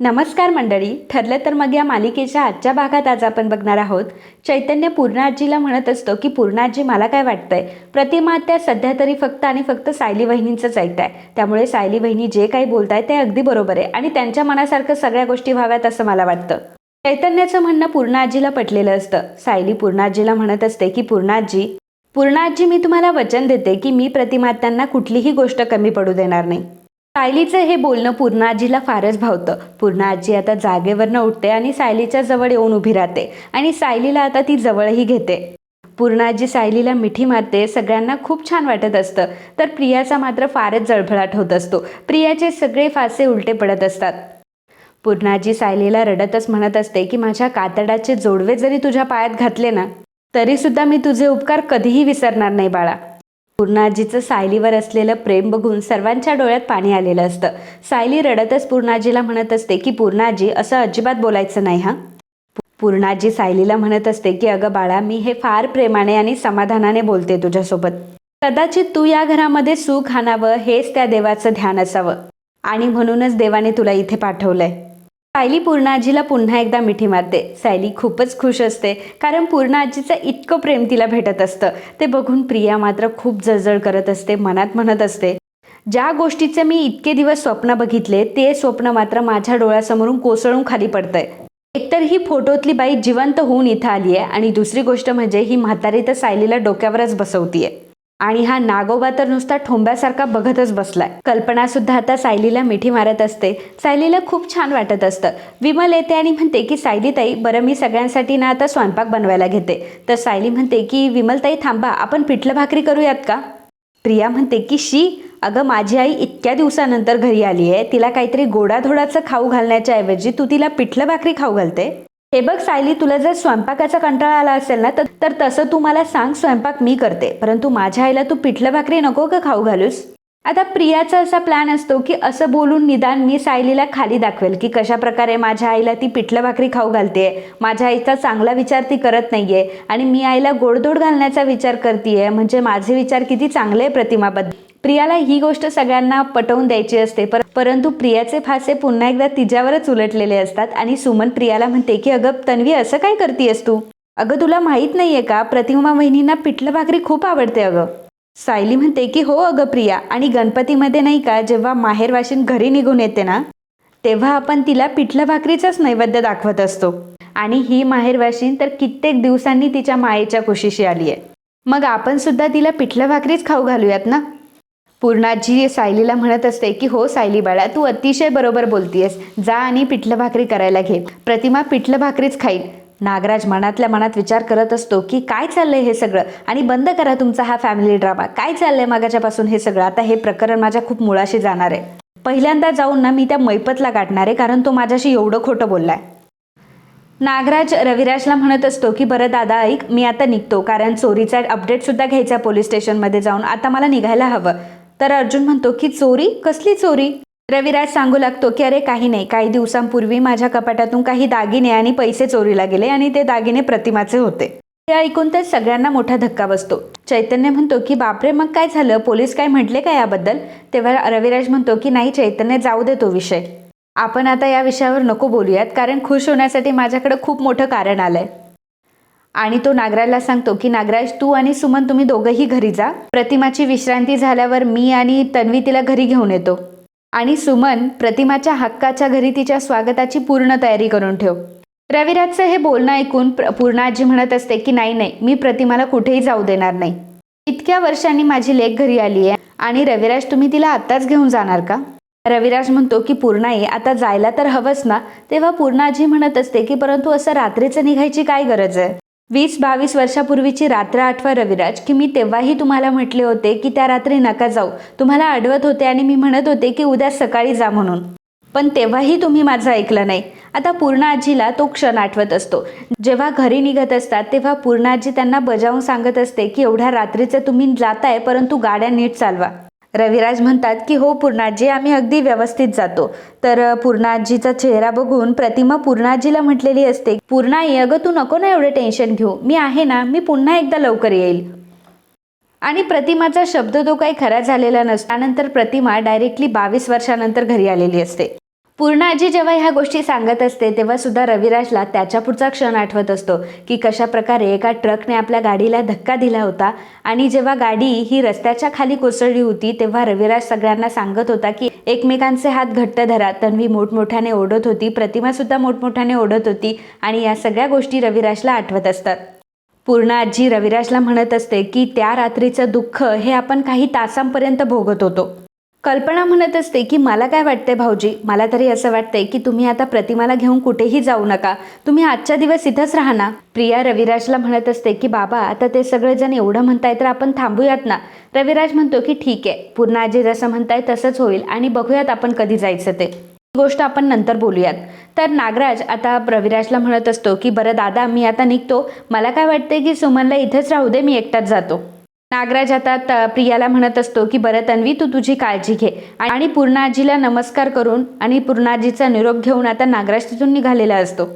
नमस्कार मंडळी. ठरलं तर मग या मालिकेच्या आजच्या भागात आज आपण बघणार आहोत. चैतन्य पूर्णाजीला म्हणत असतो की पूर्णाजी मला काय वाटतंय? प्रतिमा त्या सध्या तरी फक्त आणि फक्त सायली वहिनींचंच ऐकताय. त्यामुळे सायली वहिनी जे काही बोलताय ते अगदी बरोबर आहे आणि त्यांच्या मनासारखं सगळ्या गोष्टी व्हाव्यात असं मला वाटतं. चैतन्याचं म्हणणं पूर्णाजीला पटलेलं असतं. सायली पूर्णाजीला म्हणत असते की पूर्णाजी पूर्णाजी मी तुम्हाला वचन देते की मी प्रतिमात्यांना कुठलीही गोष्ट कमी पडू देणार नाही. सायलीचं हे बोलणं पूर्णा आजीला फारच भावतं. पूर्णा आजी आता जागेवरनं उठते आणि सायलीच्या जवळ येऊन उभी राहते आणि सायलीला आता ती जवळही घेते. पूर्णाजी सायलीला मिठी मारते सगळ्यांना खूप छान वाटत असतं. तर प्रियाचा मात्र फारच जळफळाट होत असतो. प्रियाचे सगळे फासे उलटे पडत असतात. पूर्णाजी सायलीला रडतच म्हणत असते की माझ्या कातडाचे जोडवे जरी तुझ्या पायात घातले ना तरीसुद्धा मी तुझे उपकार कधीही विसरणार नाही बाळा. पूर्णाजीचं सायलीवर असलेलं प्रेम बघून सर्वांच्या डोळ्यात पाणी आलेलं असतं. सायली रडतच पूर्णाजीला म्हणत असते की पूर्णाजी असं अजिबात बोलायचं नाही हां? पूर्णाजी सायलीला म्हणत असते की अगं बाळा मी हे फार प्रेमाने आणि समाधानाने बोलते तुझ्यासोबत. कदाचित तू या घरामध्ये सुख आणावं हेच त्या देवाचं ध्यान असावं. आणि म्हणूनच देवाने तुला इथे पाठवलंय. सायली पूर्णाजीला पुन्हा एकदा मिठी मारते. सायली खूपच खुश असते कारण पूर्णाजीचं इतकं प्रेम तिला भेटत असतं. ते बघून प्रिया मात्र खूप जळजळ करत असते मनात म्हणत असते ज्या गोष्टीचे मी इतके दिवस स्वप्न बघितले ते स्वप्न मात्र माझ्या डोळ्यासमोरून कोसळून खाली पडतंय. एकतर ही फोटोतली बाई जिवंत होऊन इथं आली आहे आणि दुसरी गोष्ट म्हणजे ही म्हातारी तर सायलीला डोक्यावरच बसवतीये. आणि हा नागोबा तर नुसता ठोंब्यासारखा बघतच बसलाय. कल्पना सुद्धा आता सायलीला मिठी मारत असते. सायलीला खूप छान वाटत असतं. विमल येते आणि म्हणते की सायलीताई बरं मी सगळ्यांसाठी ना आता स्वयंपाक बनवायला घेते. तर सायली म्हणते की विमलताई थांबा आपण पिठलं भाकरी करूयात का? प्रिया म्हणते की शी अगं माझी आई इतक्या दिवसानंतर घरी आली आहे तिला काहीतरी गोडाधोडाचं खाऊ घालण्याच्या ऐवजी तू तिला पिठलं भाकरी खाऊ घालते? हे बघ सायली तुला जर स्वयंपाकाचा कंटाळा आला असेल ना तर तर तसं तू मला सांग स्वयंपाक मी करते. परंतु माझ्या आईला तू पिठलं भाकरी नको का खाऊ घालूस? आता प्रियाचा असा प्लॅन असतो की असं बोलून निदान मी सायलीला खाली दाखवेल की कशा प्रकारे माझ्या आईला ती पिठलं भाकरी खाऊ घालते. माझ्या आईचा चांगला विचार ती करत नाहीये आणि मी आईला गोडधोड घालण्याचा विचार करतीये. म्हणजे माझे विचार किती चांगले प्रतिमाबद्दल. प्रियाला ही गोष्ट सगळ्यांना पटवून द्यायची असते. पर परंतु प्रियाचे फासे पुन्हा एकदा तिच्यावरच उलटलेले असतात आणि सुमन प्रियाला म्हणते की अगं तन्वी असं काय करतीयस तू? अगं तुला माहीत नाहीये का? प्रतिमा वहिनींना पिठलं भाकरी खूप आवडते अगं. सायली म्हणते की हो अगं प्रिया. आणि गणपतीमध्ये नाही का जेव्हा माहेरवाशीन घरी निघून येते ना तेव्हा आपण तिला पिठलं भाकरीचाच नैवेद्य दाखवत असतो. आणि ही माहेरवाशीन तर कित्येक दिवसांनी तिच्या मायेच्या कुशीशी आली आहे मग आपण सुद्धा तिला पिठलं भाकरीच खाऊ घालूयात ना? पूर्णाजी सायलीला म्हणत असते की हो सायली बाळा तू अतिशय बरोबर बोलतीयस. जा आणि पिठलं भाकरी करायला घे. प्रतिमा पिठलं भाकरीच खाईल. नागराज मनातल्या मनात विचार करत असतो की काय चाललंय हे सगळं? आणि बंद करा तुमचा हा फॅमिली ड्रामा काय चाललंय मागाच्यापासून हे सगळं? आता हे प्रकरण माझ्या खूप मुळाशी जाणार आहे. पहिल्यांदा जाऊन ना मी त्या मैपतला गाठणार आहे कारण तो माझ्याशी एवढं खोटं बोललाय. नागराज रविराजला म्हणत असतो की बरं दादा ऐक मी आता निघतो. कारण चोरीचा अपडेटसुद्धा घ्यायचा पोलीस स्टेशनमध्ये जाऊन. आता मला निघायला हवं. तर अर्जुन म्हणतो की चोरी? कसली चोरी? रविराज सांगू लागतो की अरे काही नाही. काही दिवसांपूर्वी माझ्या कपाटातून काही दागिने आणि पैसे चोरीला गेले आणि ते दागिने प्रतिमाचे होते. हे ऐकून तर सगळ्यांना मोठा धक्का बसतो. चैतन्य म्हणतो की बापरे मग काय झालं? पोलीस काय म्हटले का याबद्दल? तेव्हा रविराज म्हणतो की नाही चैतन्य जाऊ दे तो विषय. आपण आता या विषयावर नको बोलूयात कारण खुश होण्यासाठी माझ्याकडे खूप मोठं कारण आलंय. आणि तो नागराजला सांगतो की नागराज तू आणि सुमन तुम्ही दोघंही घरी जा. प्रतिमाची विश्रांती झाल्यावर मी आणि तन्वी तिला घरी घेऊन येतो. आणि सुमन प्रतिमाच्या हक्काच्या घरी तिच्या स्वागताची पूर्ण तयारी करून ठेव. रविराजचं हे बोलणं ऐकून प्र पूर्णाजी म्हणत असते की नाही नाही मी प्रतिमाला कुठेही जाऊ देणार नाही. इतक्या वर्षांनी माझी लेख घरी आली आहे आणि रविराज तुम्ही तिला आत्ताच घेऊन जाणार का? रविराज म्हणतो की पूर्णाई आता जायला तर हवंच ना. तेव्हा पूर्णाजी म्हणत असते की परंतु असं रात्रीचं निघायची काय गरज आहे? वीस बावीस वर्षापूर्वीची रात्र आठवा रविराज. की मी तेव्हाही तुम्हाला म्हटले होते की त्या रात्री नका जाऊ. तुम्हाला अडवत होते आणि मी म्हणत होते की उद्या सकाळी जा म्हणून. पण तेव्हाही तुम्ही माझं ऐकलं नाही. आता पूर्ण आजीला तो क्षण आठवत असतो. जेव्हा घरी निघत असतात तेव्हा पूर्ण आजी त्यांना बजावून सांगत असते की एवढ्या रात्रीचं तुम्ही जाताय परंतु गाड्या नीट चालवा. रविराज म्हणतात की हो पूर्णाजी आम्ही अगदी व्यवस्थित जातो. तर पूर्णाजीचा चेहरा बघून प्रतिमा पूर्णाजीला म्हटलेली असते पूर्णाई अगं तू नको ना एवढं टेन्शन घेऊ. मी आहे ना मी पुन्हा एकदा लवकर येईल. आणि प्रतिमाचा शब्द तो काही खरा झालेला नसतो. त्यानंतर प्रतिमा डायरेक्टली बावीस वर्षानंतर घरी आलेली असते. पूर्ण आजी जेव्हा ह्या गोष्टी सांगत असते तेव्हा सुद्धा रविराजला त्याच्या पुढचा क्षण आठवत असतो की कशा प्रकारे एका ट्रकने आपल्या गाडीला धक्का दिला होता आणि जेव्हा गाडी ही रस्त्याच्या खाली कोसळली होती तेव्हा रविराज सगळ्यांना सांगत होता की एकमेकांचे हात घट्ट धरा तन्वी मोठमोठ्याने ओढत होती प्रतिमा सुद्धा मोठमोठ्याने ओढत होती आणि या सगळ्या गोष्टी रविराजला आठवत असतात. पूर्ण आजी रविराजला म्हणत असते की त्या रात्रीचं दुःख हे आपण काही तासांपर्यंत भोगत होतो. कल्पना म्हणत असते की मला काय वाटतंय भाऊजी? मला तरी असं वाटतंय की तुम्ही आता प्रतिमाला घेऊन कुठेही जाऊ नका. तुम्ही आजच्या दिवस इथंच राहा ना. प्रिया रविराजला म्हणत असते की बाबा आता ते सगळेजण एवढं म्हणताय तर आपण थांबूयात ना. रविराज म्हणतो की ठीक आहे. पूर्ण आजी जसं म्हणताय तसंच होईल आणि बघूयात आपण कधी जायचं ते. ही गोष्ट आपण नंतर बोलूयात. तर नागराज आता रविराजला म्हणत असतो की बरं दादा मी आता निघतो. मला काय वाटतंय की सुमनला इथंच राहू दे मी एकटाच जातो. नागराज आता प्रियाला म्हणत असतो की बरं तन्वी तू तुझी काळजी घे. आणि पूर्ण आजीला नमस्कार करून आणि पूर्ण आजीचा निरोप घेऊन आता नागराज तिथून निघालेला असतो.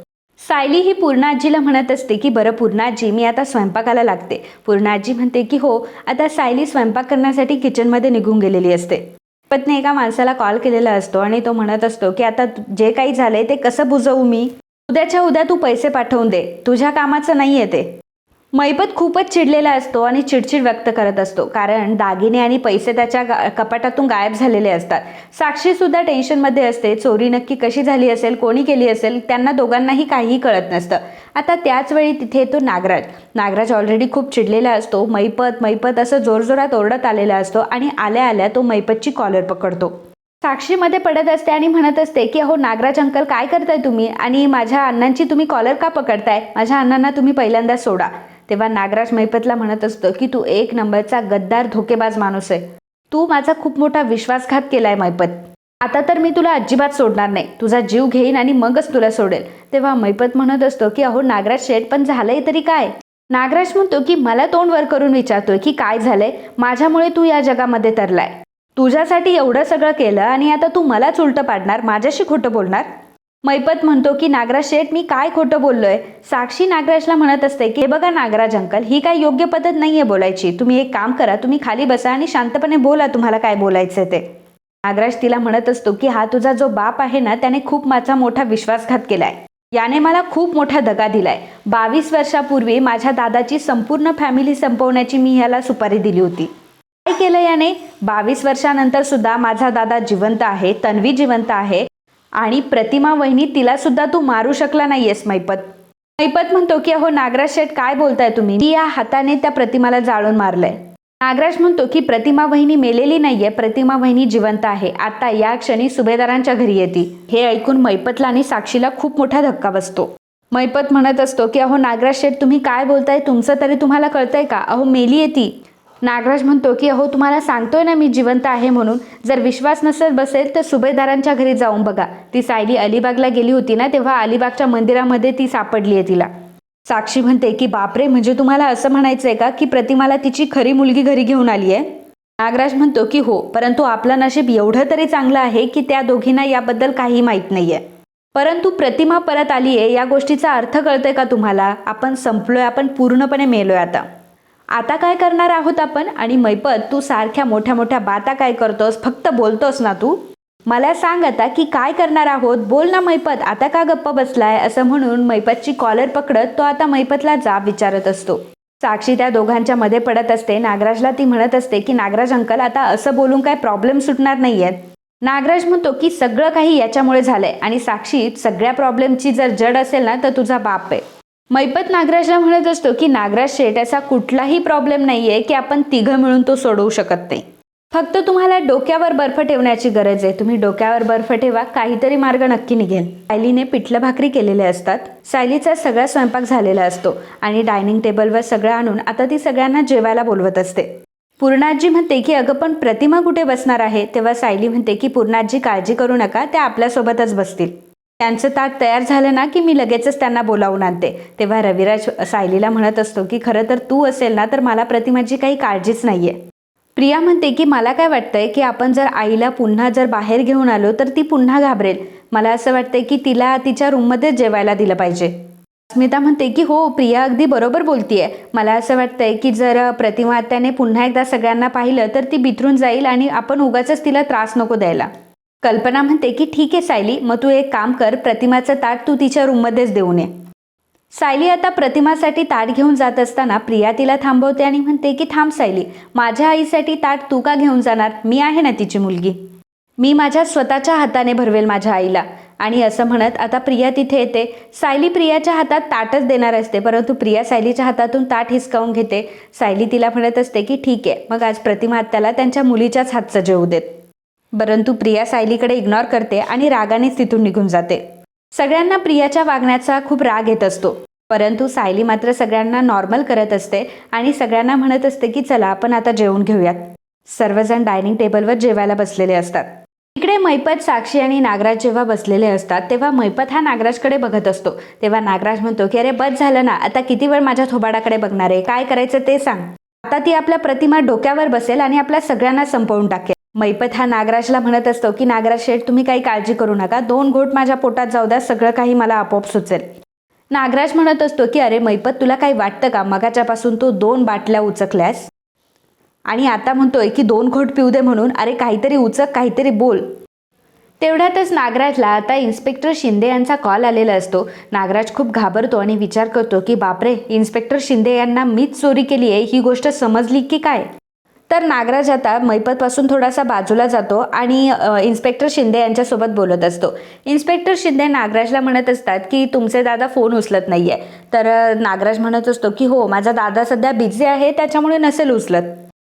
सायली ही पूर्ण आजीला म्हणत असते की बरं पूर्ण आजी मी आता स्वयंपाकाला लागते. पूर्ण आजी म्हणते की हो आता सायली स्वयंपाक करण्यासाठी किचनमध्ये निघून गेलेली असते. पत्नी एका माणसाला कॉल केलेला असतो आणि तो म्हणत असतो की आता जे काही झालंय ते कसं बुजवू मी? उद्याच्या उद्या तू पैसे पाठवून दे. तुझ्या कामाचं नाही आहे ते. मैपत खूपच चिडलेला असतो आणि चिडचिड व्यक्त करत असतो. कारण दागिने आणि पैसे त्याच्या गा- कपाटातून गायब झालेले असतात. साक्षी सुद्धा टेन्शनमध्ये असते. चोरी नक्की कशी झाली असेल कोणी केली असेल त्यांना दोघांनाही काहीही कळत नसतं. आता त्याच वेळी तिथे येतो नागराज. नागराज ऑलरेडी खूप चिडलेला असतो. मैपत मैपत असं जोरजोरात ओरडत आलेला असतो आणि आल्या आल्या तो मैपतची कॉलर पकडतो. साक्षीमध्ये पडत असते आणि म्हणत असते की अहो नागराज अंकल काय करताय तुम्ही? आणि माझ्या अण्णांची तुम्ही कॉलर का पकडताय? माझ्या अण्णांना तुम्ही पहिल्यांदा सोडा. तेव्हा नागराज मैपतला म्हणत असतो की तू एक नंबरचा गद्दार धोकेबाज माणूस आहे. तू माझा खूप मोठा विश्वासघात केलाय मैपत. आता तर मी तुला अजिबात सोडणार नाही. तुझा जीव घेईन आणि मगच तुला सोडेल. तेव्हा मैपत म्हणत असतो की अहो नागराज शेठ पण झालंय तरी काय? नागराज म्हणतो की मला तोंड वर करून विचारतोय की काय झालंय? माझ्यामुळे तू या जगामध्ये तरलाय. तुझ्यासाठी एवढं सगळं केलं आणि आता तू मलाच उलटं पाडणार? माझ्याशी खोटं बोलणार? मैपत म्हणतो की नागराज शेठ मी काय खोटं बोललोय? साक्षी नागराजला म्हणत असते की "हे बघा नागराज अंकल ही काय योग्य पद्धत नाहीये बोलायची. तुम्ही एक काम करा तुम्ही खाली बसा आणि शांतपणे बोला तुम्हाला काय बोलायचं ते. नागराज तिला म्हणत असतो की हा तुझा जो बाप आहे ना त्याने खूप माझा मोठा विश्वासघात केलाय. याने मला खूप मोठा दगा दिलाय. बावीस वर्षापूर्वी माझ्या दादाची संपूर्ण फॅमिली संपवण्याची मी ह्याला सुपारी दिली होती. काय केलं याने? बावीस वर्षानंतर सुद्धा माझा दादा जिवंत आहे तन्वी जिवंत आहे आणि प्रतिमा वहिनी तिला सुद्धा तू मारू शकला नाहीयेस मैपत. मैपत म्हणतो की अहो नागराज शेठ काय बोलताय तुम्ही? मी या हाताने त्या प्रतिमाला जाळून मारलंय. नागराज म्हणतो की प्रतिमा वहिनी मेलेली नाहीये प्रतिमा वहिनी जिवंत आहे. आता या क्षणी सुभेदारांच्या घरी येते. हे ऐकून मैपतला आणि साक्षीला खूप मोठा धक्का बसतो. मैपत म्हणत असतो की अहो नागराज शेठ तुम्ही काय बोलताय? तुमचं तरी तुम्हाला कळतंय का? अहो मेली येती नागराज म्हणतो की अहो तुम्हाला सांगतोय ना मी जिवंत आहे म्हणून. जर विश्वास नसेल बसेल तर सुभेदारांच्या घरी जाऊन बघा. ती सायली अलिबागला गेली होती ना तेव्हा अलिबागच्या मंदिरामध्ये ती सापडली आहे तिला. साक्षी म्हणते की बापरे म्हणजे तुम्हाला असं म्हणायचं आहे का की प्रतिमाला तिची खरी मुलगी घरी घेऊन आली आहे? नागराज म्हणतो की हो परंतु आपलं नशीब एवढं तरी चांगलं आहे की त्या दोघींना याबद्दल काही माहीत नाही आहे परंतु प्रतिमा परत आली आहे या गोष्टीचा अर्थ कळतोय का तुम्हाला? आपण संपलोय आपण पूर्णपणे मेलोय आता. आता काय करणार आहोत आपण? आणि मैपत तू सारख्या मोठ्या मोठ्या बाता काय करतोस? फक्त बोलतोस ना तू? मला सांग आता की काय करणार आहोत? बोल ना मैपत आता का गप्प बसलाय? असं म्हणून मैपतची कॉलर पकडत तो आता मैपतला जाब विचारत असतो. साक्षी त्या दोघांच्या मध्ये पडत असते. नागराजला ती म्हणत असते की नागराज अंकल आता असं बोलून काय प्रॉब्लेम सुटणार नाहीयेत? नागराज म्हणतो की सगळं काही याच्यामुळे झालंय आणि साक्षी सगळ्या प्रॉब्लेमची जर जड असेल ना तर तुझा बाप आहे. मैपत नागराजला म्हणत असतो की नागराज शेठ असा कुठलाही प्रॉब्लेम नाहीये की आपण तिघं मिळून तो सोडवू शकत नाही. फक्त तुम्हाला डोक्यावर बर्फ ठेवण्याची गरज आहे. तुम्ही डोक्यावर बर्फ ठेवा काहीतरी मार्ग नक्की निघेल. सायलीने पिठलं भाकरी केलेले असतात. सायलीचा सगळा स्वयंपाक झालेला असतो आणि डायनिंग टेबलवर सगळं आणून आता ती सगळ्यांना जेवायला बोलवत असते. पूर्णाजी म्हणते की अगं पण प्रतिमा कुठे बसणार आहे? तेव्हा सायली म्हणते की पूर्णाजी काळजी करू नका त्या आपल्यासोबतच बसतील. त्यांचं ताट तयार झालं ना की मी लगेचच त्यांना बोलावून आणते. तेव्हा रविराज सायलीला म्हणत असतो की खरं तर तू असेल ना तर मला प्रतिमाची काही काळजीच नाही आहे प्रिया म्हणते की मला काय वाटतंय की आपण जर आईला पुन्हा जर बाहेर घेऊन आलो तर ती पुन्हा घाबरेल. मला असं वाटतंय की तिला तिच्या रूममध्येच जेवायला दिलं पाहिजे. स्मिता म्हणते की हो प्रिया अगदी बरोबर बोलतीये. मला असं वाटतंय की जर प्रतिमा त्याने पुन्हा एकदा सगळ्यांना पाहिलं तर ती बिथरून जाईल आणि आपण उगाच तिला त्रास नको द्यायला. कल्पना म्हणते की ठीक आहे सायली. मग तू एक काम कर प्रतिमाचं ताट तू तिच्या रूममध्येच देऊन ये. सायली आता प्रतिमासाठी ताट घेऊन जात असताना प्रिया तिला थांबवते आणि म्हणते की थांब सायली. माझ्या आईसाठी ताट तू का घेऊन जाणार? मी आहे ना तिची मुलगी. मी माझ्या स्वतःच्या हाताने भरवेल माझ्या आईला. आणि असं म्हणत आता प्रिया तिथे येते. सायली प्रियाच्या हातात ताटच देणार असते परंतु प्रिया सायलीच्या हातातून ताट हिसकावून घेते. सायली तिला म्हणत असते की ठीक आहे. मग आज प्रतिमा आत्याला त्यांच्या मुलीच्याच हातचं जेवू देत. परंतु प्रिया सायलीकडे इग्नॉर करते आणि रागानेच तिथून निघून जाते. सगळ्यांना प्रियाच्या वागण्याचा खूप राग येत असतो. परंतु सायली मात्र सगळ्यांना नॉर्मल करत असते आणि सगळ्यांना म्हणत असते की चला आपण आता जेवून घेऊयात. सर्वजण डायनिंग टेबलवर जेवायला बसलेले असतात. इकडे मैपत साक्षी आणि नागराज जेव्हा बसलेले असतात तेव्हा मैपत हा नागराजकडे बघत असतो. तेव्हा नागराज म्हणतो की अरे बस झालं ना आता किती वेळ माझ्या थोबाडाकडे बघणार आहे? काय करायचं ते सांग. आता ती आपल्या प्रतिमा डोक्यावर बसेल आणि आपल्या सगळ्यांना संपवून टाकेल. मैपत हा नागराजला म्हणत असतो की नागराज शेठ तुम्ही काही काळजी करू नका. दोन घोट माझ्या पोटात जाऊ द्या. सगळं काही मला आपोआप सुचेल. नागराज म्हणत असतो की अरे मैपत तुला काही वाटतं का? मगाच्यापासून तू दोन बाटल्या उचकल्यास? आणि आता म्हणतोय की दोन घोट पिऊ दे म्हणून. अरे काहीतरी उचक काहीतरी बोल. तेवढ्यातच नागराजला आता इन्स्पेक्टर शिंदे यांचा कॉल आलेला असतो. नागराज खूप घाबरतो आणि विचार करतो की बापरे इन्स्पेक्टर शिंदे यांना मीच चोरी केली आहे ही गोष्ट समजली की काय? तर नागराज आता मैपतपासून थोडासा बाजूला जातो आणि इन्स्पेक्टर शिंदे यांच्यासोबत बोलत असतो. इन्स्पेक्टर शिंदे नागराजला म्हणत असतात की तुमचे दादा फोन उचलत नाही आहे तर नागराज म्हणत असतो की हो माझा दादा सध्या बिझी आहे त्याच्यामुळे नसेल उचलत.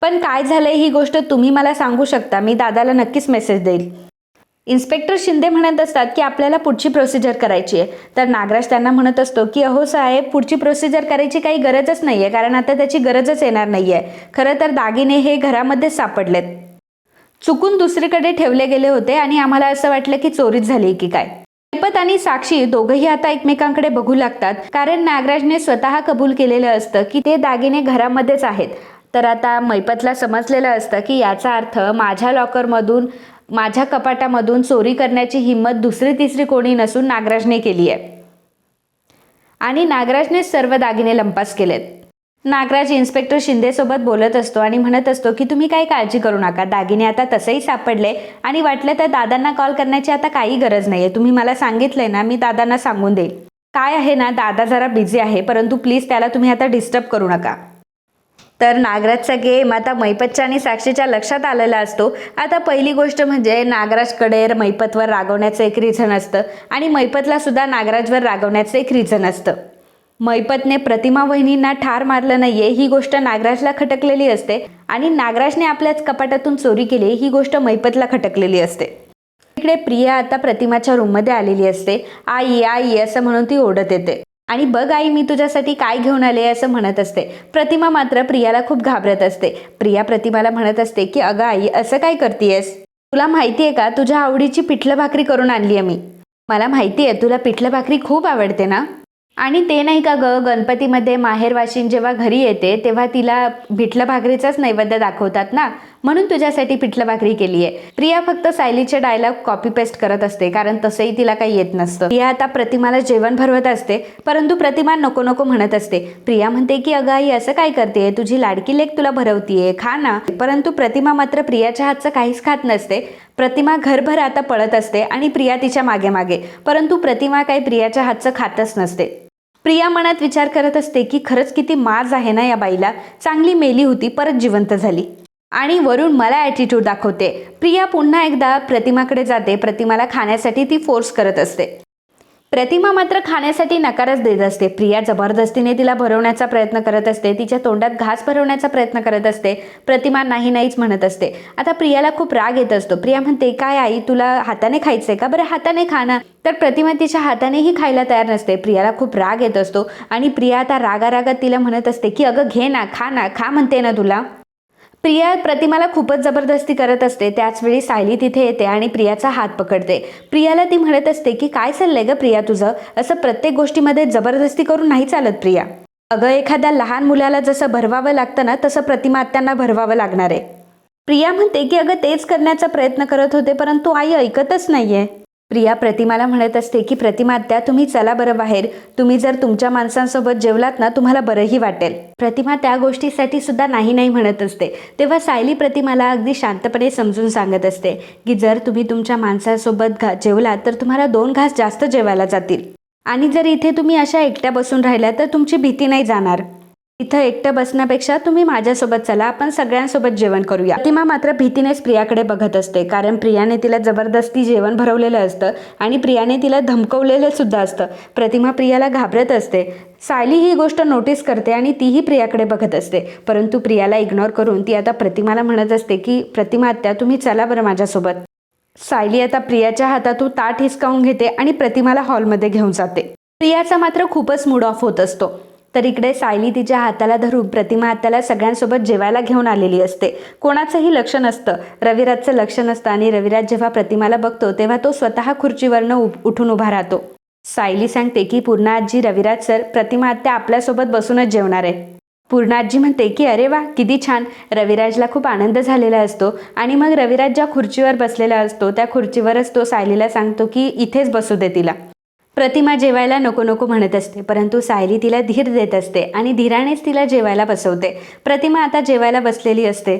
पण काय झालंय ही गोष्ट तुम्ही मला सांगू शकता? मी दादाला नक्कीच मेसेज देईल. इन्स्पेक्टर शिंदे म्हणत असतात की आपल्याला पुढची प्रोसिजर करायची आहे. तर नागराज त्यांना म्हणत असतो की अहो साहेब पुढची प्रोसिजर करायची काही गरजच नाही आहे कारण आता त्याची गरजच येणार नाही आहे खरं तर दागिने हे घरामध्येच सापडलेत. चुकून दुसरीकडे ठेवले गेले होते आणि आम्हाला असं वाटलं की चोरीच झाली की काय. ऐपत आणि साक्षी दोघंही आता एकमेकांकडे बघू लागतात कारण नागराजने स्वतः कबूल केलेलं असतं की ते दागिने घरामध्येच आहेत. तर आता मैपतला समजलेलं असतं की याचा अर्थ माझ्या लॉकरमधून माझ्या कपाटामधून चोरी करण्याची हिंमत दुसरी तिसरी कोणी नसून नागराजने केली आहे. आणि नागराजने सर्व दागिने लंपास केलेत. नागराज इन्स्पेक्टर शिंदेसोबत बोलत असतो आणि म्हणत असतो की तुम्ही काही काळजी करू नका. दागिने आता तसंही सापडले आणि वाटलं तर दादांना कॉल करण्याची आता काही गरज नाही आहे तुम्ही मला सांगितलंय ना मी दादांना सांगून देईल. काय आहे ना दादा जरा बिझी आहे परंतु प्लीज त्याला तुम्ही आता डिस्टर्ब करू नका. तर नागराजचा गेम आता मैपतच्या आणि साक्षीच्या लक्षात आलेला असतो. आता पहिली गोष्ट म्हणजे नागराजकडे मैपतवर रागवण्याचं एक रिझन असतं. आणि मैपतला सुद्धा नागराजवर रागवण्याचं एक रिझन असतं. मैपतने प्रतिमा वहिनींना ठार मारलं नाहीये ही गोष्ट नागराजला खटकलेली असते. आणि नागराजने आपल्याच कपाटातून चोरी केली ही गोष्ट मैपतला खटकलेली असते. इकडे प्रिया आता प्रतिमाच्या रूममध्ये आलेली असते. आई आई असं म्हणून ती ओढत येते. आणि बघ आई मी तुझ्यासाठी काय घेऊन आले असं म्हणत असते. प्रतिमा मात्र प्रियाला खूप घाबरत असते. प्रिया प्रतिमाला म्हणत असते की अगं आई असं काय करतेयस? तुला माहिती आहे का तुझ्या आवडीची पिठलं भाकरी करून आणली आहे मी. मला माहिती आहे तुला पिठलं भाकरी खूप आवडते ना? आणि ते नाही का ग गणपतीमध्ये माहेर वाशिन जेव्हा घरी येते तेव्हा तिला पिठलं भाकरीचाच नैवेद्य दाखवतात ना? म्हणून तुझ्यासाठी पिठलं भाकरी केली आहे. प्रिया फक्त सायलीचे डायलॉग कॉपी पेस्ट करत असते कारण तसंही तिला काही येत नसतं. प्रिया आता प्रतिमाला जेवण भरवत असते परंतु प्रतिमा नको नको म्हणत असते. प्रिया म्हणते की अगं आई असं काय करते तुझी लाडकी लेख तुला भरवतीये खा ना. परंतु प्रतिमा मात्र प्रियाच्या हातचं काहीच खात नसते. प्रतिमा घरभर आता पळत असते आणि प्रिया तिच्यामागे मागे परंतु प्रतिमा काही प्रियाच्या हातचं खातच नसते. प्रिया मनात विचार करत असते की खरंच किती माज आहे ना या बाईला. चांगली मेली होती परत जिवंत झाली. आणि वरून मला ॲटिट्यूड दाखवते. प्रिया पुन्हा एकदा प्रतिमाकडे जाते. प्रतिमाला खाण्यासाठी ती फोर्स करत असते. प्रतिमा मात्र खाण्यासाठी नकारच देत असते. प्रिया जबरदस्तीने तिला भरवण्याचा प्रयत्न करत असते. तिच्या तोंडात घास भरवण्याचा प्रयत्न करत असते. प्रतिमा नाही नाहीच म्हणत असते. आता प्रियाला खूप राग येत असतो. प्रिया म्हणते काय आई तुला हाताने खायचंय का? बरं हाताने खा ना. तर प्रतिमा तिच्या हातानेही खायला तयार नसते. प्रियाला खूप राग येत असतो. आणि प्रिया आता रागारागात तिला म्हणत असते की अगं घे ना खा ना खा म्हणते ना तुला. प्रिया प्रतिमाला खूपच जबरदस्ती करत असते. त्याचवेळी सायली तिथे येते आणि प्रियाचा हात पकडते. प्रियाला ती म्हणत असते की काय चाललंय ग प्रिया तुझं? असं प्रत्येक गोष्टीमध्ये जबरदस्ती करून नाही चालत प्रिया. अगं एखाद्या लहान मुलाला जसं भरवावं लागतं ना तसं प्रतिमा आत्यांना भरवावं लागणार आहे. प्रिया म्हणते की अगं तेच करण्याचा प्रयत्न करत होते परंतु आई ऐकतच नाहीये. प्रिया प्रतिमाला म्हणत असते की प्रतिमा त्या तुम्ही चला बरं बाहेर. तुम्ही जर तुमच्या माणसांसोबत जेवलात ना तुम्हाला बरंही वाटेल. प्रतिमा त्या गोष्टीसाठी सुद्धा नाही नाही म्हणत असते. तेव्हा सायली प्रतिमाला अगदी शांतपणे समजून सांगत असते की जर तुम्ही तुमच्या माणसासोबत घा जेवलात तर तुम्हाला दोन घास जास्त जेवायला जातील. आणि जर इथे तुम्ही अशा एकट्या बसून राहिल्या तर तुमची भीती नाही जाणार. इथं एकटं बसण्यापेक्षा तुम्ही माझ्यासोबत चला आपण सगळ्यांसोबत जेवण करूया. प्रतिमा मात्र भीतीनेच प्रियाकडे बघत असते कारण प्रियाने तिला जबरदस्ती जेवण भरवलेलं असतं आणि प्रियाने तिला धमकवलेलं सुद्धा असतं. प्रतिमा प्रियाला घाबरत असते. सायली ही गोष्ट नोटीस करते आणि तीही प्रियाकडे बघत असते. परंतु प्रियाला इग्नोर करून ती आता प्रतिमाला म्हणत असते की प्रतिमा आत्या तुम्ही चला बरं माझ्यासोबत. सायली आता प्रियाच्या हातातून ताट हिसकावून घेते आणि प्रतिमाला हॉलमध्ये घेऊन जाते. प्रियाचा मात्र खूपच मूड ऑफ होत असतो. तर इकडे सायली तिच्या हाताला धरून प्रतिमा हाताला सगळ्यांसोबत जेवायला घेऊन आलेली असते. कोणाचंही लक्ष नसतं. रविराजचं लक्ष नसतं आणि रविराज जेव्हा प्रतिमाला बघतो तेव्हा तो स्वतः खुर्चीवरनं उ- उठून उभा राहतो. सायली सांगते की पूर्णा आजी रविराज सर प्रतिमा आत्या आपल्यासोबत बसूनच जेवणार आहे पूर्णाजी म्हणते की अरे वा किती छान. रविराजला खूप आनंद झालेला असतो आणि मग रविराज ज्या खुर्चीवर बसलेला असतो त्या खुर्चीवरच तो सायलीला सांगतो की इथेच बसू दे तिला. प्रतिमा जेवायला नको नको म्हणत असते परंतु सायली तिला धीर देत असते आणि धीरानेच तिला जेवायला बसवते. प्रतिमा आता जेवायला बसलेली असते.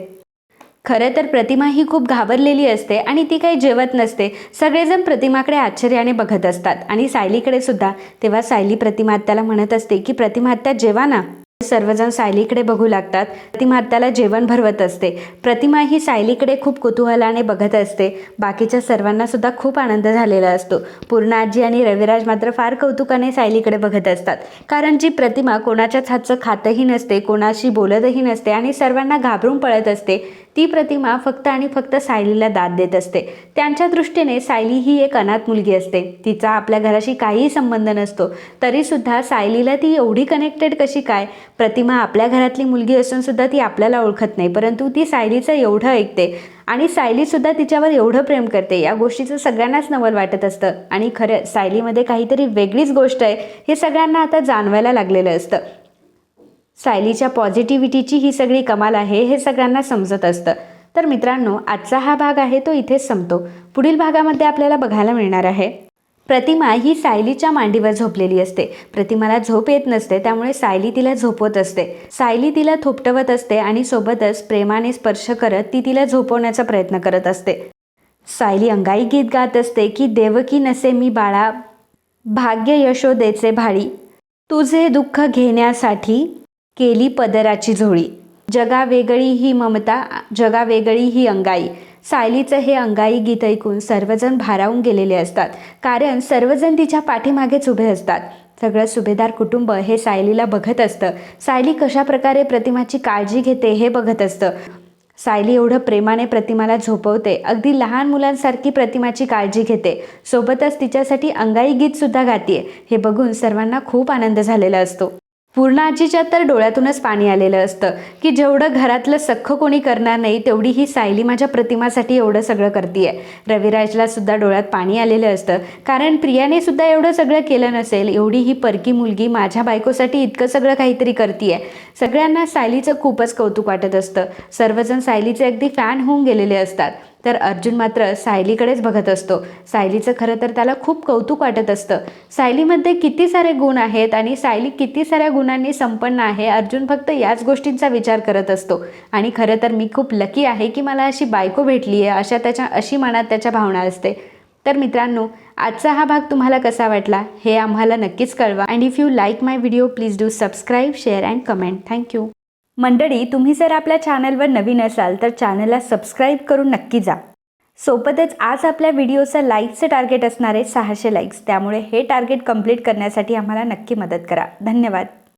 खरं तर प्रतिमा ही खूप घाबरलेली असते आणि ती काही जेवत नसते. सगळेजण प्रतिमाकडे आश्चर्याने बघत असतात आणि सायलीकडे सुद्धा. तेव्हा सायली प्रतिमा त्याला म्हणत असते की प्रतिमा आत्या जेवा ना. सर्वजण सायलीकडे बघू लागतात. प्रतिमा आत्याला जेवण भरवत असते. प्रतिमा ही सायलीकडे खूप कुतूहलाने बघत असते. बाकीच्या सर्वांना सुद्धा खूप आनंद झालेला असतो. पूर्ण आजी आणि रविराज मात्र फार कौतुकाने सायलीकडे बघत असतात. कारण जी प्रतिमा कोणाच्याच हातचं खातही नसते कोणाशी बोलतही नसते आणि सर्वांना घाबरून पळत असते ती प्रतिमा फक्त आणि फक्त सायलीला दाद देत असते. त्यांच्या दृष्टीने सायली ही एक अनाथ मुलगी असते. तिचा आपल्या घराशी काहीही संबंध नसतो. तरीसुद्धा सायलीला ती एवढी कनेक्टेड कशी काय? प्रतिमा आपल्या घरातली मुलगी असूनसुद्धा ती आपल्याला ओळखत नाही परंतु ती सायलीचं एवढं ऐकते आणि सायलीसुद्धा तिच्यावर एवढं प्रेम करते. या गोष्टीचं सगळ्यांनाच नवल वाटत असतं. आणि खरं सायलीमध्ये काहीतरी वेगळीच गोष्ट आहे हे सगळ्यांना आता जाणवायला लागलेलं असतं. सायलीच्या पॉझिटिव्हिटीची ही सगळी कमाल आहे हे सगळ्यांना समजत असतं. तर मित्रांनो आजचा हा भाग आहे तो इथेच संपतो. पुढील भागामध्ये आपल्याला बघायला मिळणार आहे. प्रतिमा ही सायलीच्या मांडीवर झोपलेली असते. प्रतिमाला झोप येत नसते त्यामुळे सायली तिला झोपवत असते. सायली तिला थोपटवत असते आणि सोबतच प्रेमाने स्पर्श करत ती तिला झोपवण्याचा प्रयत्न करत असते. सायली अंगाई गीत गात असते की देवकी नसे मी बाळा भाग्य यशोदेचे भाळी तुझे दुःख घेण्यासाठी केली पदराची झोळी. जगा वेगळी ही ममता जगा वेगळी ही अंगाई. सायलीचं हे अंगाई गीत ऐकून सर्वजण भारावून गेलेले असतात. कारण सर्वजण तिच्या पाठीमागेच उभे असतात. सगळं सुभेदार कुटुंब हे सायलीला बघत असतं. सायली कशा प्रकारे प्रतिमाची काळजी घेते हे बघत असतं. सायली एवढं प्रेमाने प्रतिमाला झोपवते. अगदी लहान मुलांसारखी प्रतिमाची काळजी घेते. सोबतच तिच्यासाठी अंगाई गीतसुद्धा गाते हे बघून सर्वांना खूप आनंद झालेला असतो. पूर्ण आजीच्या तर डोळ्यातूनच पाणी आलेलं असतं की जेवढं घरातलं सख्ख कोणी करणार नाही तेवढी ही सायली माझ्या प्रतिमासाठी एवढं सगळं करते रविराजला सुद्धा डोळ्यात पाणी आलेलं असतं. कारण प्रियाने सुद्धा एवढं सगळं केलं नसेल एवढी ही परकी मुलगी माझ्या बायकोसाठी इतकं सगळं काहीतरी करते सगळ्यांना सायलीचं खूपच कौतुक वाटत असतं. सर्वजण सायलीचे अगदी फॅन होऊन गेलेले असतात. तर अर्जुन मात्र सायलीकडेच बघत असतो. सायलीचं खरं तर त्याला खूप कौतुक वाटत असतं. सायलीमध्ये किती सारे गुण आहेत आणि सायली किती साऱ्या गुणांनी संपन्न आहे अर्जुन फक्त याच गोष्टींचा विचार करत असतो. आणि खरं तर मी खूप लकी आहे की मला अशी बायको भेटली आहे अशा त्याच्या अशी मनात त्याच्या भावना असते. तर मित्रांनो आजचा हा भाग तुम्हाला कसा वाटला हे आम्हाला नक्कीच कळवा. And if you like my video please do subscribe share and comment thank you मंडळी तुम्ही जर आपल्या चॅनलवर नवीन असाल तर चॅनलला सबस्क्राईब करून नक्की जा. सोबतच आज आपल्या व्हिडिओचं लाईकचं टार्गेट असणार आहे सहाशे लाईक्स. त्यामुळे हे टार्गेट कंप्लीट करण्यासाठी आम्हाला नक्की मदत करा. धन्यवाद.